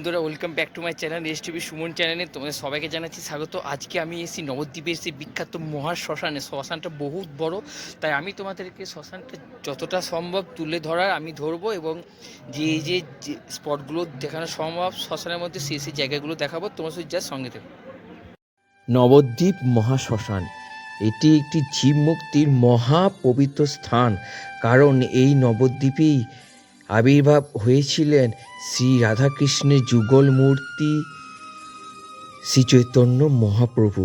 বন্ধুরা welcome back to my channel S TV Suman চ্যানেলে তোমাদের সবাইকে জানাচ্ছি স্বাগত। আজকে আমি এসেছি নবদ্বীপে, এসেছি বিখ্যাত মহা শ্মশানে। শ্মশানটা বহুত বড়, তাই আমি তোমাদেরকে শ্মশানটা যতটা সম্ভব তুলে ধরার আমি ধরবো এবং যে যে স্পটগুলো দেখানো সম্ভব, শ্মশানের মধ্যে সেই সেই জায়গাগুলো দেখাবো। তোমার সাথে যা সঙ্গে দেবো নবদ্বীপ মহাশ্মশান এটি একটি জীব মুক্তির মহা পবিত্র স্থান। কারণ এই নবদ্বীপেই আবির্ভাব হয়েছিলেন শ্রী রাধাকৃষ্ণের যুগল মূর্তি শ্রী চৈতন্য মহাপ্রভু।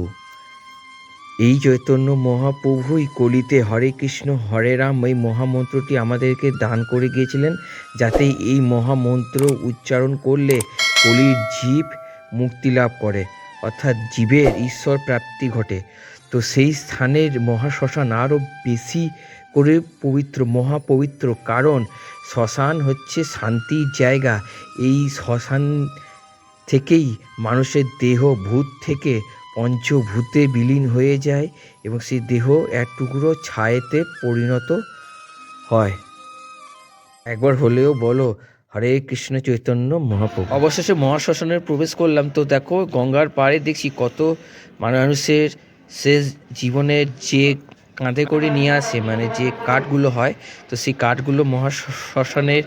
এই চৈতন্য মহাপ্রভুই কলিতে হরে কৃষ্ণ, হরে রাম এই মহামন্ত্রটি আমাদেরকে দান করে গিয়েছিলেন যাতে এই মহামন্ত্র উচ্চারণ করলে কলির জীব মুক্তি লাভ করে, অর্থাৎ জীবের ঈশ্বর প্রাপ্তি ঘটে। তো সেই স্থানের মহাশ্মশান আরও বেশি করে পবিত্র, মহাপবিত্র কারণ শ্মশান হচ্ছে শান্তির জায়গা। এই শ্মশান থেকেই মানুষের দেহ ভূত থেকে পঞ্চভূতে বিলীন হয়ে যায় এবং সেই দেহ এক টুকরো ছায়েতে পরিণত হয়। একবার হলেও বলো, হরে কৃষ্ণ চৈতন্য মহাপ্রভু। অবশেষে মহাশ্মশানের প্রবেশ করলাম তো দেখো গঙ্গার পাড়ে দেখছি কত মানুষের শেষ জীবনের যে কাঁধে করে নিয়ে আসে মানে যে কাঠগুলো হয়, তো সেই কাঠগুলো মহাশ্মশানের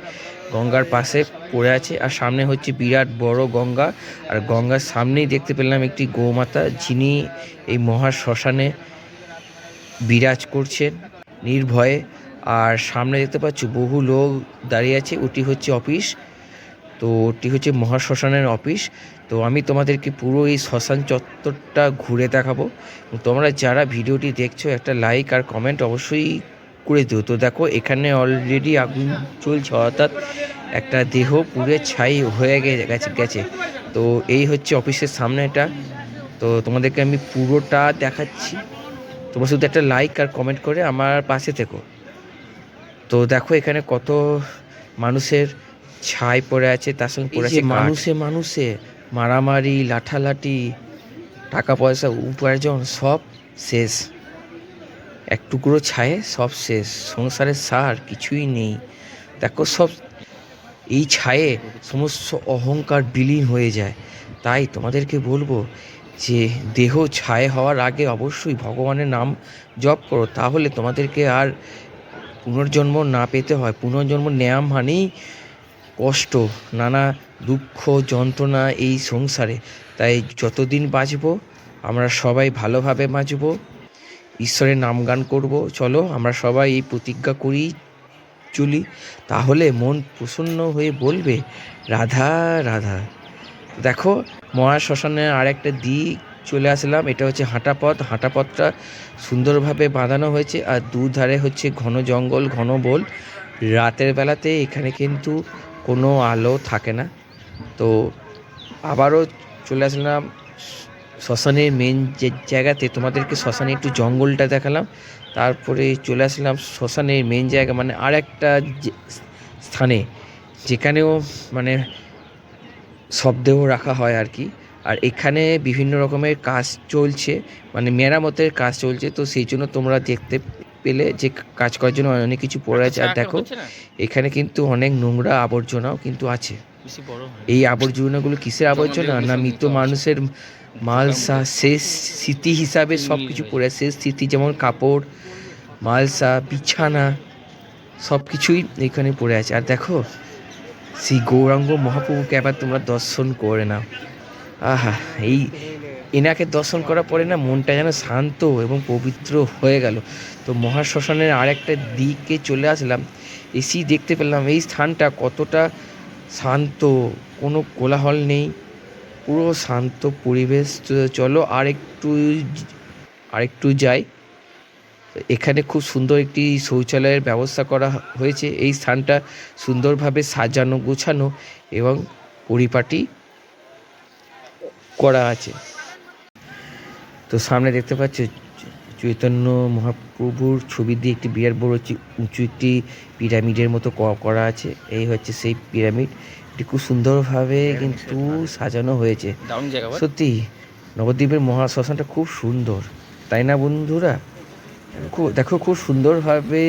গঙ্গার পাশে পড়ে আছে। আর সামনে হচ্ছে বিরাট বড় গঙ্গা। আর গঙ্গার সামনেই দেখতে পেলাম একটি গৌমাতা, যিনি এই মহাশ্মশানে বিরাজ করছেন নির্ভয়ে। আর সামনে দেখতে পাচ্ছ বহু লোক দাঁড়িয়ে আছে, ওটি হচ্ছে অফিস। তো ওটি হচ্ছে মহাশ্মশানের অফিস। তো আমি তোমাদেরকে পুরো এই শ্মশান চত্বরটা ঘুরে দেখাবো। তোমরা যারা ভিডিওটি দেখছ, একটা লাইক আর কমেন্ট অবশ্যই করে দিও। তো দেখো, এখানে অলরেডি আগুন চলছে, অর্থাৎ একটা দেহ পুরে ছাই হয়ে গেছে গেছে। তো এই হচ্ছে অফিসের সামনে এটা তো তোমাদেরকে আমি পুরোটা দেখাচ্ছি। তোমরা শুধু একটা লাইক আর কমেন্ট করে আমার পাশে থেকো। তো দেখো, এখানে কত মানুষের ছাই পড়ে আছে তার সঙ্গে পড়ে আছে মানুষে মানুষে মারামারি লাঠালাঠি টাকা পয়সা উপার্জন সব শেষ। এক টুকরো ছায়ে সব শেষ। সংসারের সার কিছুই নেই। দেখো সব এই ছায়ে সমস্ত অহংকার বিলীন হয়ে যায়। তাই তোমাদেরকে বলব যে দেহ ছায়ে হওয়ার আগে অবশ্যই ভগবানের নাম জপ করো। তাহলে তোমাদেরকে আর পুনর্জন্ম না পেতে হয়। পুনর্জন্ম নেওয়া মানেই কষ্ট, নানা দুঃখ, যন্ত্রণা এই সংসারে। তাই যতদিন বাঁচব, আমরা সবাই ভালোভাবে বাঁচব। ঈশ্বরের নাম গান করব। চলো, আমরা সবাই এই প্রতিজ্ঞা করি, চলি। তাহলে মন প্রসন্ন হয়ে বলবে, রাধা রাধা। দেখো, মহাশ্মশানে আর একটা দিক চলে আসলাম। এটা হচ্ছে হাঁটা পথ হাঁটা পথটা সুন্দরভাবে বাঁধানো হয়েছে আর দুধারে হচ্ছে ঘন জঙ্গল, ঘন বল রাতের বেলাতে এখানে কিন্তু কোনো আলো থাকে না। তো আবারও চলে আসলাম শ্মশানের মেন যে জায়গাতে। তোমাদেরকে শ্মশানে একটু জঙ্গলটা দেখালাম। তারপরে চলে আসলাম শ্মশানের মেন জায়গা মানে আর একটা স্থানে। যেখানেও মানে শবদেহ রাখা হয় আর কি। আর এখানে বিভিন্ন রকমের কাজ চলছে। মানে মেরামতের কাজ চলছে। তো সেই জন্য তোমরা দেখতে পেলে যে কাজ করার জন্য অনেক কিছু পড়ে আছে। আর দেখো এখানে কিন্তু অনেক নোংরা আবর্জনাও কিন্তু আছে। এই আবর্জনাগুলো কিসের আবর্জনা? না মৃত মানুষের মালসা শেষ স্মৃতি হিসাবে সব কিছু পড়ে আছে। শেষ স্মৃতি যেমন কাপড় মালসা বিছানা সব কিছুই এখানে পড়ে আছে। আর দেখো সেই গৌরাঙ্গ মহাপ্রভুকে আবার তোমরা দর্শন করে নাও। আহা এই এনাকে দর্শন করার পরে না মনটা যেন শান্ত এবং পবিত্র হয়ে গেল। তো মহাশ্মশানের আর একটা দিকে চলে আসলাম এসি দেখতে পেলাম এই স্থানটা কতটা শান্ত, কোনো কোলাহল নেই, পুরো শান্ত পরিবেশ। চলো আর একটু আরেকটু যাই। এখানে খুব সুন্দর একটি শৌচালয়ের ব্যবস্থা করা হয়েছে। এই স্থানটা সুন্দরভাবে সাজানো, গোছানো এবং পরিপাটি করা আছে। তো সামনে দেখতে পাচ্ছ চৈতন্য মহাপ্রভুর ছবি দিয়ে একটি বিরাট বড় উঁচু একটি পিরামিডের মতো করা আছে। এই হচ্ছে সেই পিরামিড। এটি খুব সুন্দরভাবে কিন্তু সাজানো হয়েছে। সত্যি নবদ্বীপের মহা শ্মশানটা খুব সুন্দর। তাই না বন্ধুরা? খুব দেখো খুব সুন্দরভাবে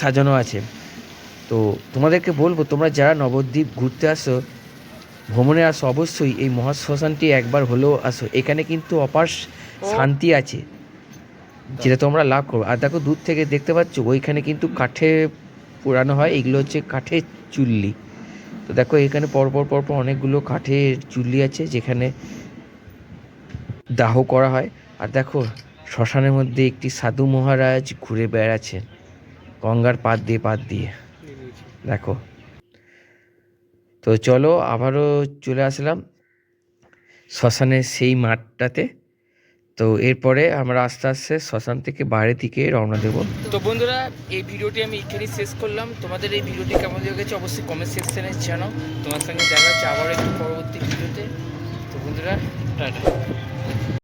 সাজানো আছে। তো তোমাদেরকে বলব তোমরা যারা নবদ্বীপ ঘুরতে আসো ভ্রমণে আসো অবশ্যই এই মহা শ্মশানটি একবার হলেও আসো। এখানে কিন্তু অপার শান্তি আছে যেটা তোমরা লাভ করো আর দেখো দূর থেকে দেখতে পাচ্ছ ওইখানে কিন্তু কাঠে পোড়ানো হয় এগুলো হচ্ছে কাঠের চুল্লি। তো দেখো এখানে পরপর পরপর অনেকগুলো কাঠের চুল্লি আছে যেখানে দাহ করা হয়। আর দেখো শ্মশানের মধ্যে একটি সাধু মহারাজ ঘুরে বেড়াচ্ছেন গঙ্গার পাত দিয়ে পাত দিয়ে। দেখো তো চলো আবারও চলে আসলাম শ্মশানের সেই মাঠটাতে। তো এরপরে আমরা আস্তে আস্তে শ্মশান থেকে বাইরের দিকে রওনা দেব। তো বন্ধুরা, এই ভিডিওটি আমি এখানেই শেষ করলাম। তোমাদের এই ভিডিওটি কেমন লেগেছে অবশ্যই কমেন্ট সেকশনে জানাও। তোমার সঙ্গে দেখা হচ্ছে আবার একটু পরবর্তী ভিডিওতে। তো বন্ধুরা, টাটা।